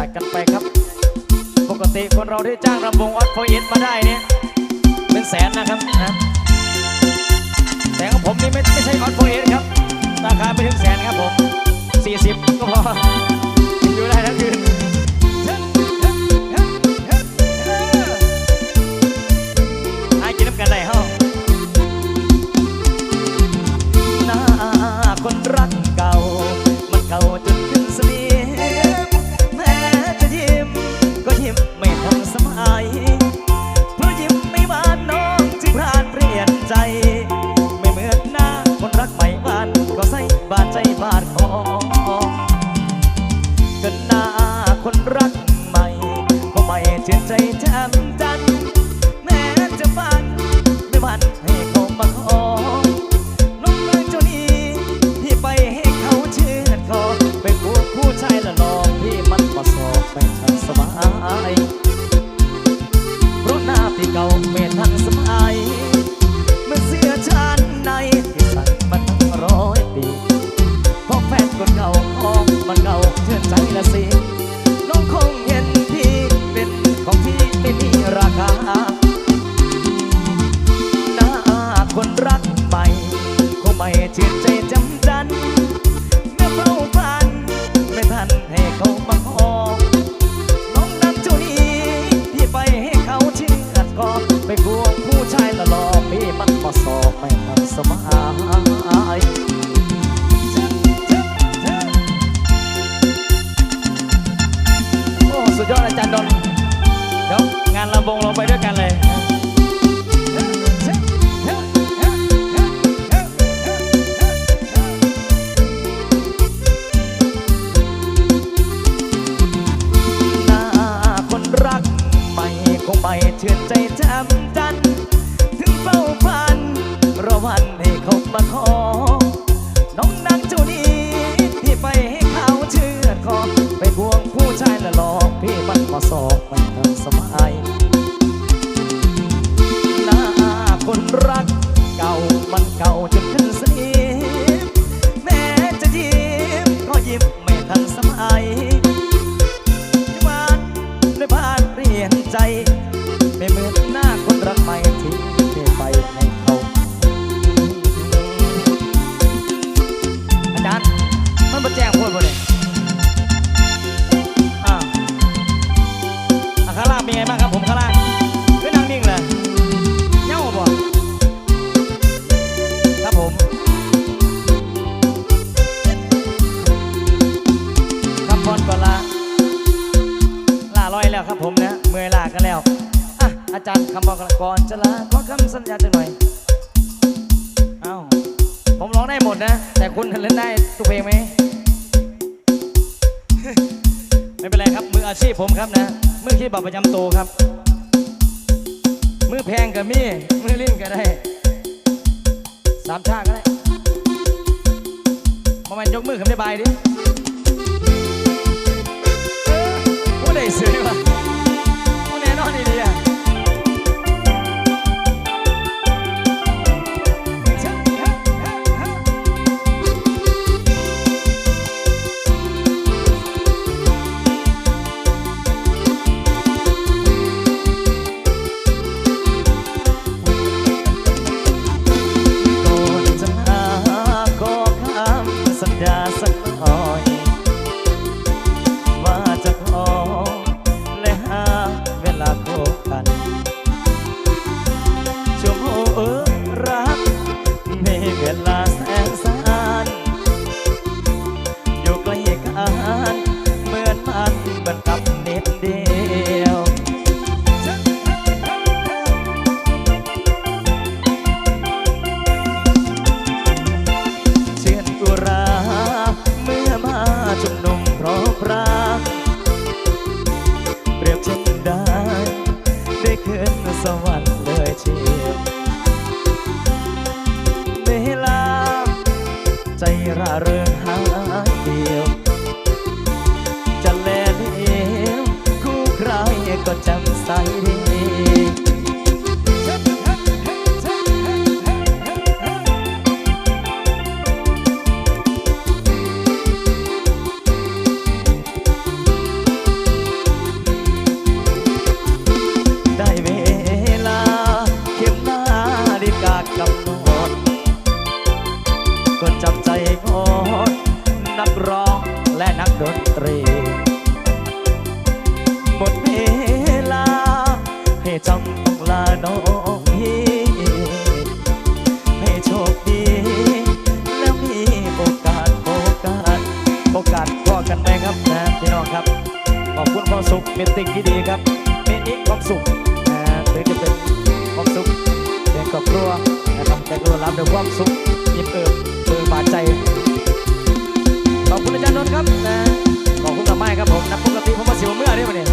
จัดกันไปครับ ปกติคนเราที่จ้างรำวงออดโฟอินมาได้เนี่ยเป็นแสนนะครับนะแต่ของผมนี่ไม่ไม่ใช่ออดโฟอินครับ ราคาไม่ถึงแสนครับผม 40 ก็พออยู่ได้ทั้งคืนให้กินน้ำกันได้เฮ้ เก่าานลำวงเราไปด้วยกันเลยหน้าคนรักใหม่คงไม่เชื่อใจ ใจ ไม่เหมือนหน้าคนรักใหม่ทิ้งเทไปให้เขาอาจารย์มันมาแจ้งพูดบ่เนี่ย อาจารย์คำพรก่อนก่อนจะลาขอคำสัญญาจังหน่อย เอ้า ผมร้องได้หมดนะ แต่คุณเล่นได้ทุกเพลงไหม ไม่เป็นไรครับ มืออาชีพผมครับนะ มือคีย์บอร์ดประจำตัวครับ มือแพงก็มี มือลิ้นก็ได้ สามชาก็ได้มามันยกมือขึ้นได้บายดิผู้ใดซื้อวะ อนลาแสนสานอยู่ใกล้กันเหมือนมันบรรทับเน็ดเดียวเชื่นตัวราเมื่อมาจุมนมเพราะพระเปรียบเช่นได้ได้ขึ้นสวรรค์เลยที aire. เป็นสิ่งที่ดีครับเป็นอีกความสุขถึงจะเป็นความสุขแห่งกับครัวนะครับแต่ก็รับด้วยความสุขยิ่มเอิบเบิกบาใจขอบคุณอาจารย์นนท์ครับนะขอบคุณกับไม้ครับผมนับปกติผมมาเสียวเมื่อนี่วัเนี่ย